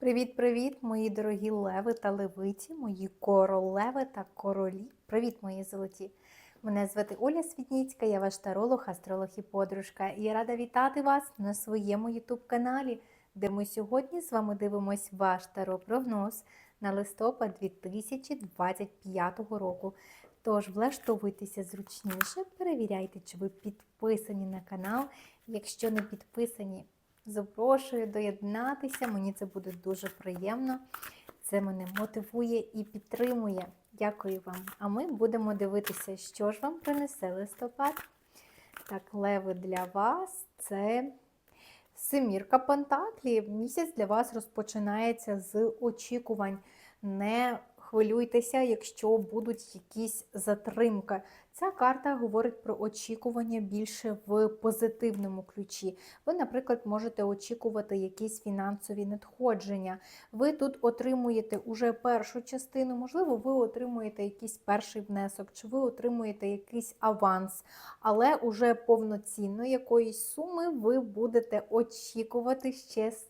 Привіт-привіт, мої дорогі леви та левиці, мої королеви та королі. Привіт, мої золоті! Мене звати Оля Світніцька, я ваш таролог, астролог і подружка. І я рада вітати вас на своєму ютуб-каналі, де ми сьогодні з вами дивимось ваш таро-прогноз на листопад 2025 року. Тож влаштовуйтеся зручніше, перевіряйте, чи ви підписані на канал. Якщо не підписані, запрошую доєднатися. Мені це буде дуже приємно. Це мене мотивує і підтримує. Дякую вам. А ми будемо дивитися, що ж вам принесе листопад. Так, леви для вас це семірка Пентаклів. Місяць для вас розпочинається з очікувань. Не хвилюйтеся, якщо будуть якісь затримки. Ця карта говорить про очікування більше в позитивному ключі. Ви, наприклад, можете очікувати якісь фінансові надходження. Ви тут отримуєте уже першу частину, можливо, ви отримуєте якийсь перший внесок, чи ви отримуєте якийсь аванс, але уже повноцінно якоїсь суми ви будете очікувати ще з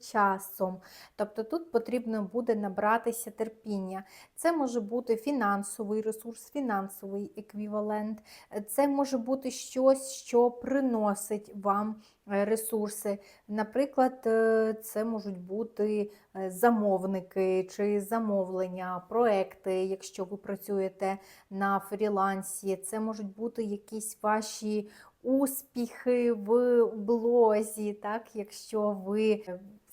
часом. Тобто тут потрібно буде набратися терпіння. Це може бути фінансовий ресурс, фінансовий еквівалент, це може бути щось, що приносить вам ресурси. Наприклад, це можуть бути замовники чи замовлення, проекти, якщо ви працюєте на фрілансі, це можуть бути якісь ваші успіхи в блозі, так, якщо ви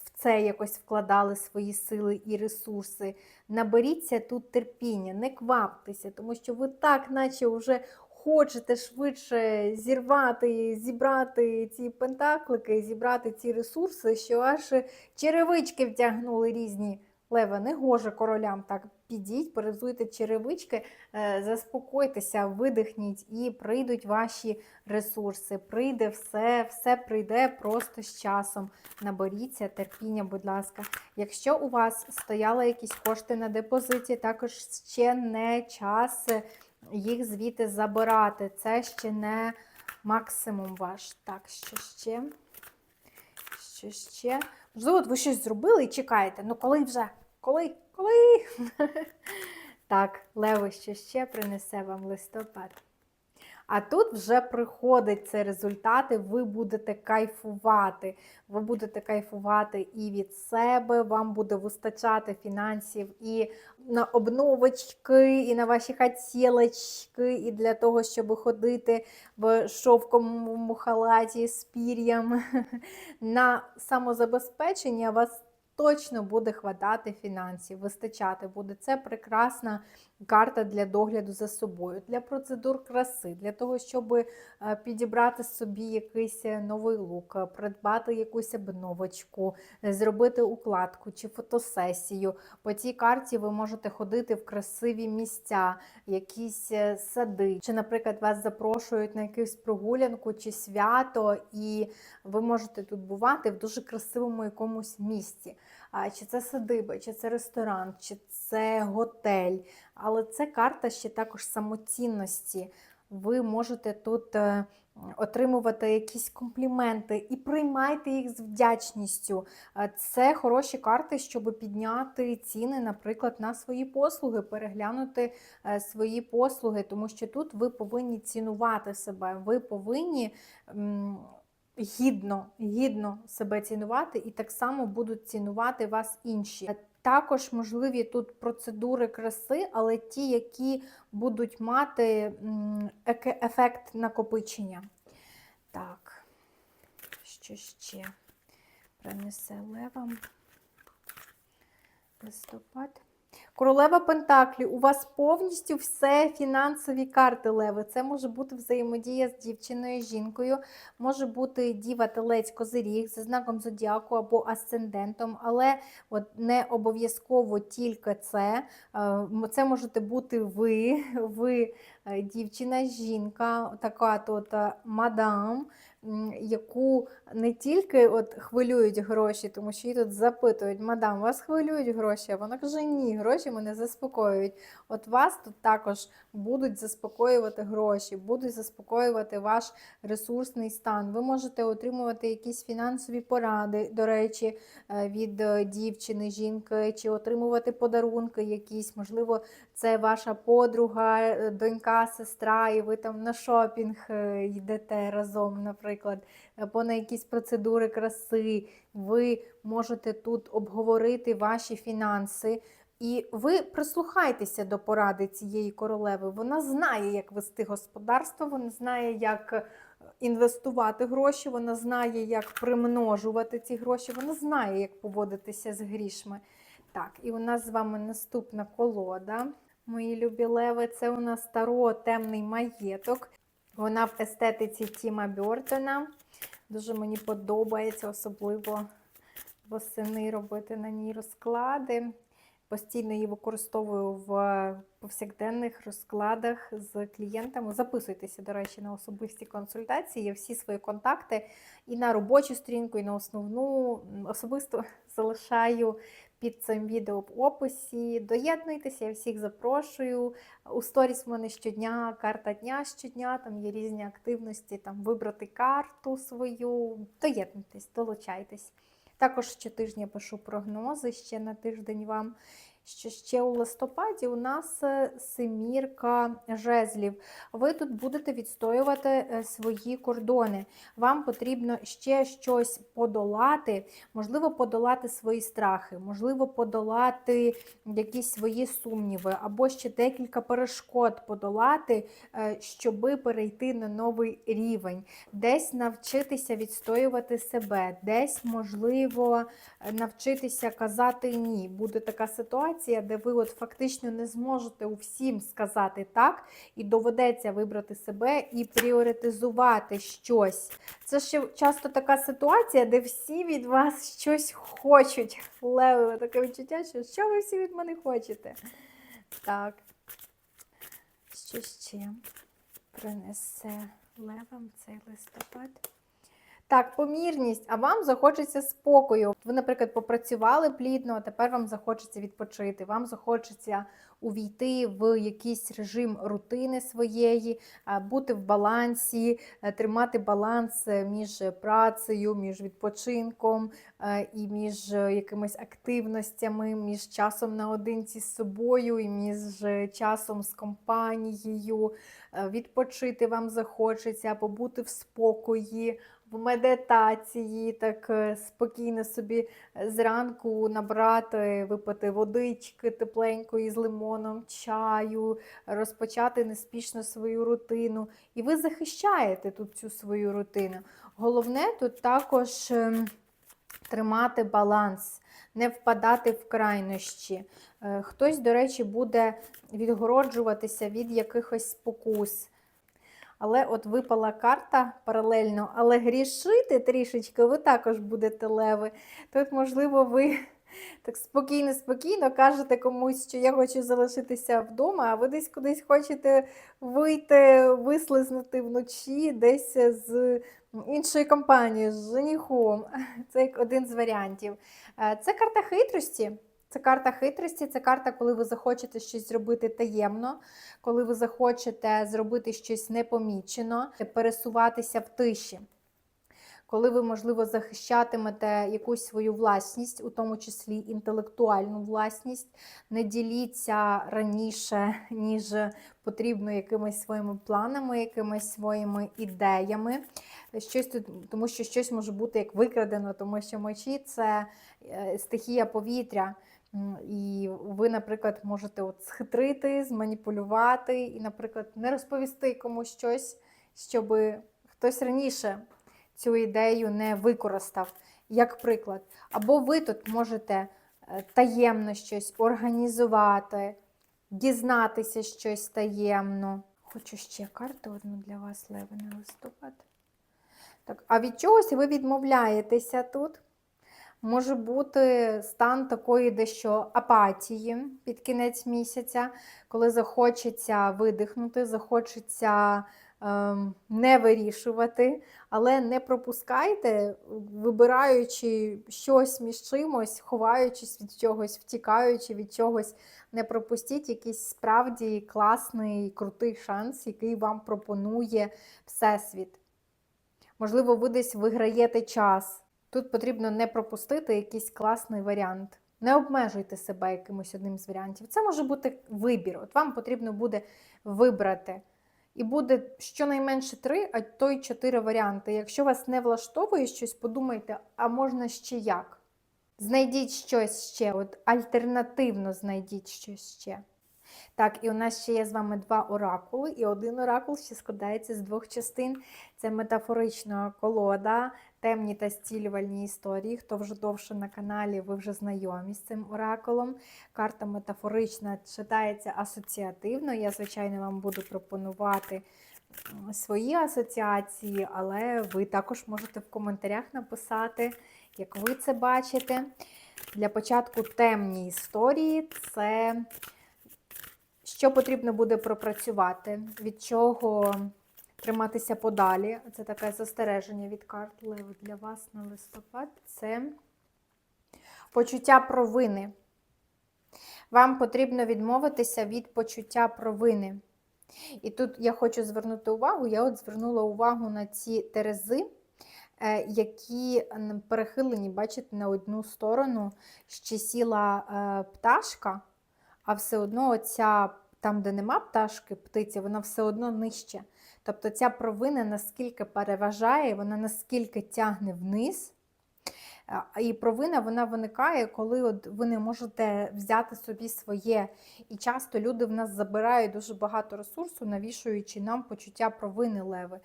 в це якось вкладали свої сили і ресурси. Наберіться тут терпіння, не кваптеся, тому що ви так, наче вже хочете швидше зірвати, зібрати ці пентаклики, зібрати ці ресурси, що аж черевички втягнули різні. Лева, не гоже королям так підіть, перезуйте черевички, заспокойтеся, видихніть і прийдуть ваші ресурси. Прийде все, все прийде просто з часом. Наберіться терпіння, будь ласка. Якщо у вас стояли якісь кошти на депозиті, також ще не час їх звідти забирати. Це ще не максимум ваш. Так, що ще? Що ще? Можливо, ви щось зробили і чекаєте. Ну, коли вже? Коли? Коли? Так, Лево, що ще принесе вам листопад. А тут вже приходить це результати, ви будете кайфувати. Ви будете кайфувати і від себе, вам буде вистачати фінансів і на обновочки, і на ваші хотілочки, і для того, щоб ходити в шовковому халаті з пір'ям. На самозабезпечення вас точно буде хватати фінансів, вистачати буде. Це прекрасна карта для догляду за собою, для процедур краси, для того, щоб е, підібрати собі якийсь е, новий лук, е, придбати якусь обновочку, зробити укладку чи фотосесію. По цій карті ви можете ходити в красиві місця, якісь сади. Чи, наприклад, вас запрошують на якусь прогулянку чи свято, і ви можете тут бувати в дуже красивому якомусь місці. Чи це садиба, чи це ресторан, чи це готель. Але це карта ще також самоцінності. Ви можете тут е, отримувати якісь компліменти і приймайте їх з вдячністю. Це хороші карти, щоб підняти ціни, наприклад, на свої послуги, переглянути е, свої послуги, тому що тут ви повинні цінувати себе, ви повинні гідно, гідно себе цінувати, і так само будуть цінувати вас інші. Також можливі тут процедури краси, але ті, які будуть мати ефект накопичення. Так, що ще принесе левам листопад. Королева Пентаклі, у вас повністю все фінансові карти Леви. Це може бути взаємодія з дівчиною, жінкою, може бути діва телець козиріг за знаком зодіаку або асцендентом, але от не обов'язково тільки це. Е, це можете бути ви, ви е, дівчина, жінка, така тут е, мадам. Яку не тільки от хвилюють гроші, тому що її тут запитують, мадам, вас хвилюють гроші? А вона каже, ні, гроші мене заспокоюють. От вас тут також будуть заспокоювати гроші, будуть заспокоювати ваш ресурсний стан. Ви можете отримувати якісь фінансові поради, до речі, е, від е, дівчини, жінки, чи отримувати подарунки якісь. Можливо, це ваша подруга, е, донька, сестра, і ви там на шопінг йдете разом, наприклад, або на якісь процедури краси. Ви можете тут обговорити ваші фінанси. І ви прислухайтеся до поради цієї королеви. Вона знає, як вести господарство, вона знає, як е, інвестувати гроші, вона знає, як примножувати ці гроші, вона знає, як поводитися з грішми. Так, і у нас з вами наступна колода. Мої любі леви, це у нас таро темний маєток. Вона в естетиці Тіма Бьортона. Дуже мені подобається, особливо восени робити на ній розклади. Постійно її використовую в повсякденних розкладах з клієнтами. Записуйтеся, до речі, на особисті консультації. Я всі свої контакти і на робочу сторінку, і на основну особисто залишаю під цим відео в описі. Доєднуйтеся, я всіх запрошую. У сторіс в мене щодня, карта дня щодня, там є різні активності, там вибрати карту свою. Доєднуйтесь, долучайтесь. Також щотижня пишу прогнози ще на тиждень вам. Що ще у листопаді у нас е, семірка жезлів. Ви тут будете відстоювати е, свої кордони. Вам потрібно ще щось подолати, можливо, подолати свої страхи, можливо, подолати якісь свої сумніви, або ще декілька перешкод подолати, е, щоби перейти на новий рівень, десь навчитися відстоювати себе, десь, можливо, навчитися казати ні. Буде така ситуація, де ви от фактично не зможете у всім сказати так, і доведеться вибрати себе і пріоритизувати щось. Це ще часто така ситуація, де всі від вас щось хочуть. Леви, таке відчуття, що що ви всі від мене хочете? Так. Що ще принесе левам цей листопад? Так, помірність, а вам захочеться спокою. Ви, наприклад, попрацювали плідно, а тепер вам захочеться відпочити, вам захочеться увійти в якийсь режим рутини своєї, бути в балансі, е, тримати баланс е, між працею, між відпочинком е, і між якимись активностями, між часом наодинці з собою і між часом з компанією. Відпочити вам захочеться, побути в спокої в медитації, так е, спокійно собі е, зранку набрати, випити водички тепленької з лимоном, чаю, розпочати неспішно свою рутину. І ви захищаєте тут цю свою рутину. Головне тут також ем, тримати баланс, не впадати в крайнощі. Е, Хтось, до речі, буде відгороджуватися від якихось спокус. Але от випала карта паралельно, але грішити трішечки ви також будете леви. Тут, можливо, ви так спокійно-спокійно кажете комусь, що я хочу залишитися вдома, а ви десь кудись хочете вийти, вислизнути вночі, десь з іншої компанії, з женихом. Це як один з варіантів. Е, Це карта хитрості. Це карта хитрості, це карта, коли ви захочете щось зробити таємно, коли ви захочете зробити щось непомічено, пересуватися в тиші. Коли ви, можливо, захищатимете якусь свою власність, у тому числі інтелектуальну власність, не діліться раніше, ніж потрібно якимись своїми планами, якимись своїми ідеями. Щось тут, тому що щось може бути як викрадено, тому що мечі це е, стихія повітря. І ви, наприклад, можете от схитрити, зманіпулювати і, наприклад, не розповісти комусь щось, щоб хтось раніше цю ідею не використав, як приклад. Або ви тут можете е, таємно щось організувати, дізнатися щось таємно. Хочу ще карту одну для вас, Леви, на листопад. Так, а від чогось ви відмовляєтеся тут. Може бути стан такої дещо апатії під кінець місяця, коли захочеться видихнути, захочеться ем, не вирішувати, але не пропускайте, вибираючи щось між чимось, ховаючись від чогось, втікаючи від чогось, не пропустіть якийсь справді класний, крутий шанс, який вам пропонує Всесвіт. Можливо, ви десь виграєте час. Тут потрібно не пропустити якийсь класний варіант. Не обмежуйте себе якимось одним з варіантів. Це може бути вибір. От вам потрібно буде вибрати. І буде щонайменше три, а то й чотири варіанти. Якщо вас не влаштовує щось, подумайте, а можна ще як? Знайдіть щось ще, от альтернативно знайдіть щось ще. Так, і у нас ще є з вами два оракули, і один оракул ще складається з двох частин. Це метафорична колода, темні та стілювальні історії. Хто вже довше на каналі, ви вже знайомі з цим оракулом. Карта метафорична читається асоціативно. Я, звичайно, вам буду пропонувати свої асоціації, але ви також можете в коментарях написати, як ви це бачите. Для початку темні історії це що потрібно буде пропрацювати, від чого триматися подалі. Це таке застереження від карт Леви для вас на листопад. Це почуття провини. Вам потрібно відмовитися від почуття провини. І тут я хочу звернути увагу, я от звернула увагу на ці терези, е, які перехилені, бачите, на одну сторону ще сіла е, пташка, а все одно оця, там, де нема пташки, птиці, вона все одно нижче. Тобто ця провина наскільки переважає, вона наскільки тягне вниз. І провина вона виникає, коли от ви не можете взяти собі своє. І часто люди в нас забирають дуже багато ресурсу, навішуючи нам почуття провини леви.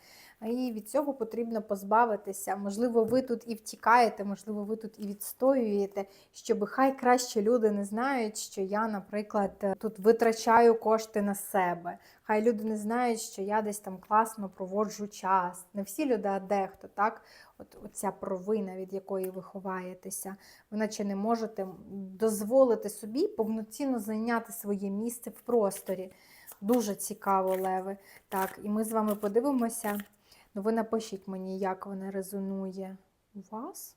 І від цього потрібно позбавитися. Можливо, ви тут і втікаєте, можливо, ви тут і відстоюєте, щоб хай краще люди не знають, що я, наприклад, тут витрачаю кошти на себе. Хай люди не знають, що я десь там класно проводжу час. Не всі люди, а дехто, так? От оця провина, від якої ви ховаєтеся, ви наче не можете дозволити собі повноцінно зайняти своє місце в просторі. Дуже цікаво, Леви. Так, і ми з вами подивимося. Ви напишіть мені, як вона резонує у вас.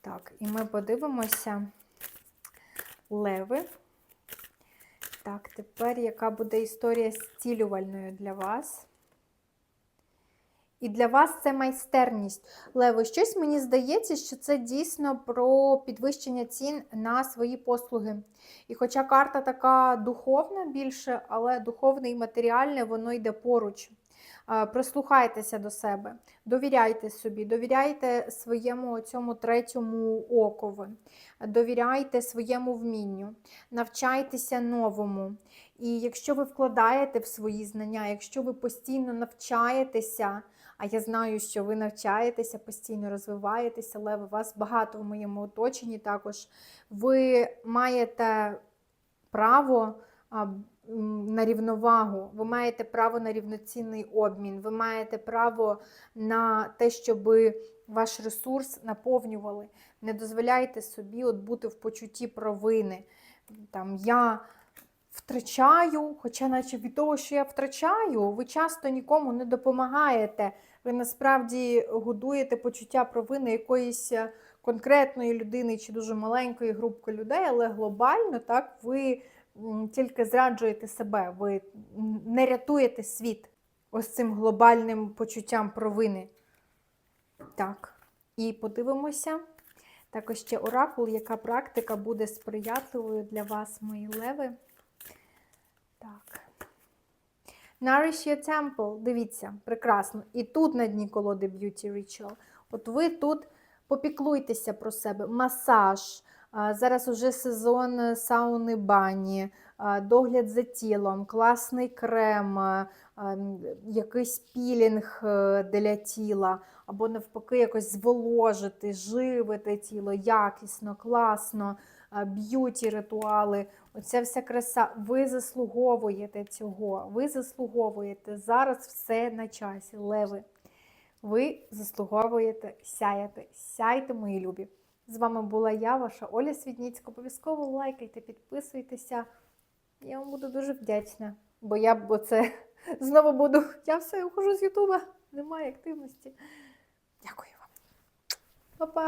Так, і ми подивимося леви. Так, тепер яка буде історія зцілювальною для вас? І для вас це майстерність. Лево, щось мені здається, що це дійсно про підвищення цін на свої послуги. І хоча карта така духовна більше, але духовне і матеріальне, воно йде поруч. Прислухайтеся до себе, довіряйте собі, довіряйте своєму цьому третьому окову, довіряйте своєму вмінню, навчайтеся новому. І якщо ви вкладаєте в свої знання, якщо ви постійно навчаєтеся, а я знаю, що ви навчаєтеся, постійно розвиваєтеся, але у вас багато в моєму оточенні також, ви маєте право на рівновагу, ви маєте право на рівноцінний обмін, ви маєте право на те, щоб ваш ресурс наповнювали. Не дозволяйте собі от бути в почутті провини. Там, я втрачаю, хоча, наче від того, що я втрачаю, ви часто нікому не допомагаєте. Ви насправді годуєте почуття провини якоїсь е, конкретної людини чи дуже маленької групки людей, але глобально так ви тільки зраджуєте себе, ви не рятуєте світ ось цим глобальним почуттям провини. Так, і подивимося. Також ще оракул, яка практика буде сприятливою для вас, мої леви. Так. Nourish your temple. Дивіться, прекрасно. І тут на дні колоди Beauty Ritual. От ви тут попіклуйтеся про себе. Масаж. Зараз уже сезон сауни бані, догляд за тілом, класний крем, якийсь пілінг е, для тіла, або навпаки, якось зволожити, живити тіло якісно, класно, б'юті ритуали. Оця вся краса. Ви заслуговуєте цього. Ви заслуговуєте. Зараз все на часі. Леви. Ви заслуговуєте сяяти. Сяйте, мої любі. З вами була я, ваша Оля Свідніцька. Обов'язково лайкайте, підписуйтеся. Я вам буду дуже вдячна. Бо я бо це Знову буду. Я все ухожу з Ютуба. Немає активності. Дякую вам. Па-па.